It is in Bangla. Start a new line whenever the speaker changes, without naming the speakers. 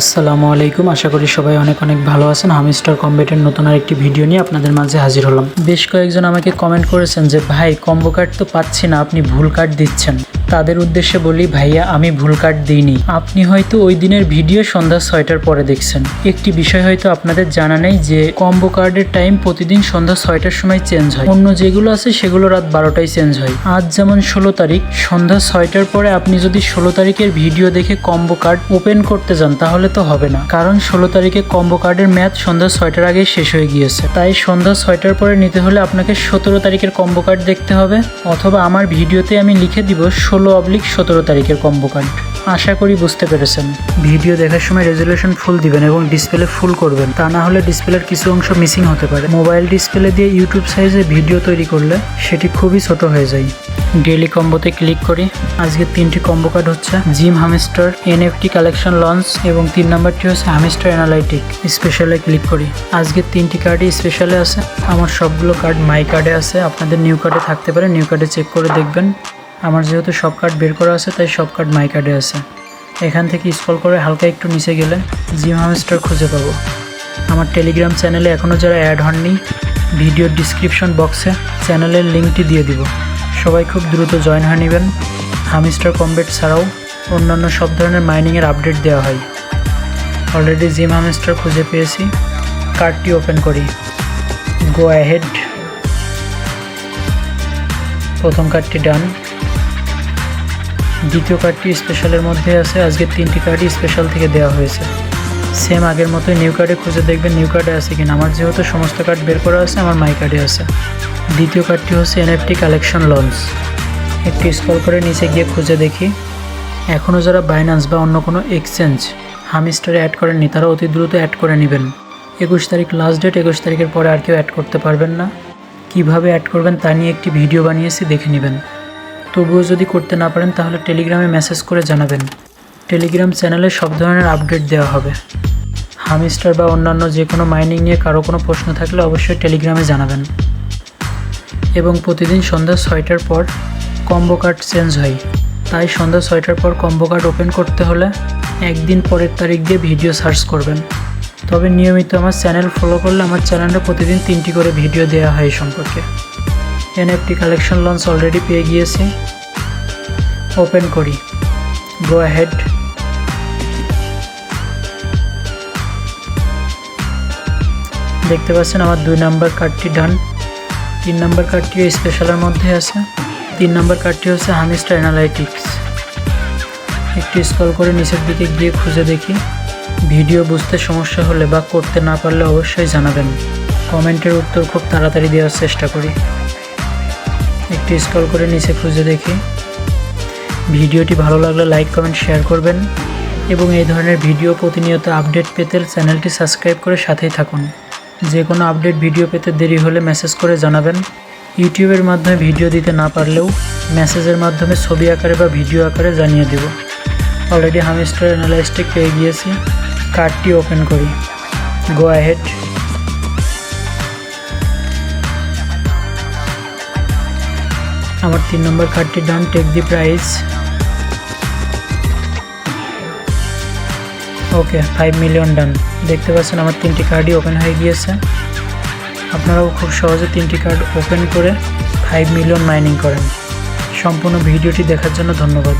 আসসালামু আলাইকুম। আশা করি সবাই অনেক অনেক ভালো আছেন। হামিস্টার কম্বেটের নতুন আর একটি ভিডিও নিয়ে আপনাদের মাঝে হাজির হলাম। বেশ কয়েকজন আমাকে কমেন্ট করেছেন যে, ভাই, কম্বো কার্ড তো পাচ্ছি না, আপনি ভুল কার্ড দিচ্ছেন। তাদের উদ্দেশ্যে বলি, ভাইয়া, আমি ভুল কার্ড দিইনি। আপনি হয়তো ওই দিনের ভিডিও সন্ধ্যা ছয়টার পরে দেখছেন। একটি বিষয় হয়তো আপনাদের জানা নেই যে, কম্বো কার্ডের টাইম প্রতিদিন সন্ধ্যা ছয়টার সময় চেঞ্জ হয়। অন্য যেগুলো আছে, সেগুলো রাত বারোটায় চেঞ্জ হয়। আজ যেমন ষোলো তারিখ, সন্ধ্যা ছয়টার পরে আপনি যদি ষোলো তারিখের ভিডিও দেখে কম্বো কার্ড ওপেন করতে যান, তাহলে তো হবে না। কারণ ষোলো তারিখে কম্বো কার্ডের ম্যাচ সন্ধ্যা ছয়টার আগেই শেষ হয়ে গিয়েছে। তাই সন্ধ্যা ছয়টার পরে নিতে হলে আপনাকে সতেরো তারিখের কম্বো কার্ড দেখতে হবে। অথবা আমার ভিডিওতে আমি লিখে দিব, ষোলো অবলিক সতেরো তারিখের কম্বো কার্ড আশা করি বুঝতে পেরেছেন। ভিডিও দেখার সময় রেজলিউশন ফুল দিবেন এবং ডিসপ্লে ফুল করবেন। তা না হলে ডিসপ্লের কিছু অংশ মিসিং হতে পারে। মোবাইল ডিসপ্লে দিয়ে ইউটিউব সাইজে ভিডিও তৈরি করলে সেটি খুবই ছোট হয়ে যায়। ডেলি কম্বোতে ক্লিক করি। আজকে তিনটি কম্বো কার্ড হচ্ছে। Gym hamster NFT collection launch এবং তিন নাম্বারটি হচ্ছে হামিস্টার অ্যানালাইটিক স্পেশালে ক্লিক করি। আজকে তিনটি কার্ডই স্পেশালে আছে। আমার সবগুলো কার্ড মাই কার্ডে আছে। আপনাদের নিউ কার্ডে থাকতে পারে। নিউ কার্ডে চেক করে দেখবেন। আমার যেহেতু সব কার্ড বের করা আছে, তাই সব কার্ড মাই কার্ডে আছে। এখান থেকে স্ক্রল করে হালকা একটু নিচে গেলে জিম হামিস্টার খুঁজে পাবো। আমার টেলিগ্রাম চ্যানেলে এখনও যারা অ্যাড হননি ভিডিও ডিসক্রিপশন বক্সে চ্যানেলের লিঙ্কটি দিয়ে দিব। সবাই খুব দ্রুত জয়েন হয়ে নেবেন। হামিস্টার কমবেট ছাড়াও অন্যান্য সব ধরনের মাইনিংয়ের আপডেট দেওয়া হয়। অলরেডি জিম হামিস্টার খুঁজে পেয়েছি। কার্ডটি ওপেন করি। গো অ্যাহেড প্রথম কার্ডটি ডান দ্বিতীয় কার্ডটি স্পেশালের মধ্যে আছে। আজকে তিনটি কার্ডই স্পেশাল থেকে দেওয়া হয়েছে। সেম আগের মতোই নিউ কার্ডে খুঁজে দেখবেন নিউ কার্ডে আছে কিনা। আমার যেহেতু সমস্ত কার্ড বের করা আছে, আমার মাই কার্ডে আছে। দ্বিতীয় কার্ডটি হচ্ছে এনএফটি কালেকশন লঞ্চ একটু স্ক্রল করে নিচে গিয়ে খুঁজে দেখি। এখনও যারা বাইন্যান্স বা অন্য কোনো এক্সচেঞ্জ হামিস্টারে অ্যাড করেননি, তারা অতি দ্রুত অ্যাড করে নেবেন। একুশ তারিখ লাস্ট ডেট একুশ তারিখের পরে আর কেউ অ্যাড করতে পারবেন না। কীভাবে অ্যাড করবেন তা নিয়ে একটি ভিডিও বানিয়েছি, দেখে নেবেন। তবুও যদি করতে না পারেন, তাহলে টেলিগ্রামে মেসেজ করে জানাবেন। টেলিগ্রাম চ্যানেলে সব ধরনের আপডেট দেওয়া হবে। হামিস্টার বা অন্যান্য যে কোনো মাইনিং নিয়ে কারও কোনো প্রশ্ন থাকলে অবশ্যই টেলিগ্রামে জানাবেন। এবং প্রতিদিন সন্ধ্যা ছয়টার পর কম্বো কার্ড চেঞ্জ হয়। তাই সন্ধ্যা ছয়টার পর কম্বো কার্ড ওপেন করতে হলে একদিন পরের তারিখ দিয়ে ভিডিও সার্চ করবেন। তবে নিয়মিত আমার চ্যানেল ফলো করলে আমার চ্যানেলে প্রতিদিন তিনটি করে ভিডিও দেওয়া হয় সম্পর্কে। এনএফটি কালেকশন লঞ্চ অলরেডি পেয়ে গিয়েছি। ওপেন করি। গো অ্যাহেড দেখতে পাচ্ছেন আমার দুই নাম্বার কার্ডটি ডান তিন নাম্বার কার্ডটিও স্পেশালের মধ্যে আছে। তিন নাম্বার কার্ডটি হচ্ছে হামিস্টার অ্যানালাইটিক্স একটু স্ক্রল করে নিচের দিকে গিয়ে খুঁজে দেখি। ভিডিও বুঝতে সমস্যা হলে বা করতে না পারলে অবশ্যই জানাবেন। কমেন্টের উত্তর খুব তাড়াতাড়ি দেওয়ার চেষ্টা করি। একটু স্ক্রল করে নিচে খুঁজে দেখি। ভিডিওটি ভালো লাগলে লাইক কমেন্ট শেয়ার করবেন এবং এই ধরনের ভিডিও প্রতিনিয়ত আপডেট পেতে চ্যানেলটি সাবস্ক্রাইব করে সাথেই থাকুন। যে কোনো আপডেট ভিডিও পেতে দেরি হলে মেসেজ করে জানাবেন। ইউটিউবের মাধ্যমে ভিডিও দিতে না পারলেও মেসেজের মাধ্যমে ছবি আকারে বা ভিডিও আকারে জানিয়ে দেব। অলরেডি হামিস্টার অ্যানালাইস্টিক পেয়ে গিয়েছি কার্ডটি ওপেন করি। গো অ্যাহেড আমার তিন নম্বর কার্ডটি done take the price okay five million done দেখতে পাচ্ছেন আমার তিনটি কার্ডই ওপেন হয়ে গিয়েছে। আপনারাও খুব সহজে তিনটি কার্ড ওপেন করে ফাইভ মিলিয়ন মাইনিং করেন। সম্পূর্ণ ভিডিওটি দেখার জন্য ধন্যবাদ।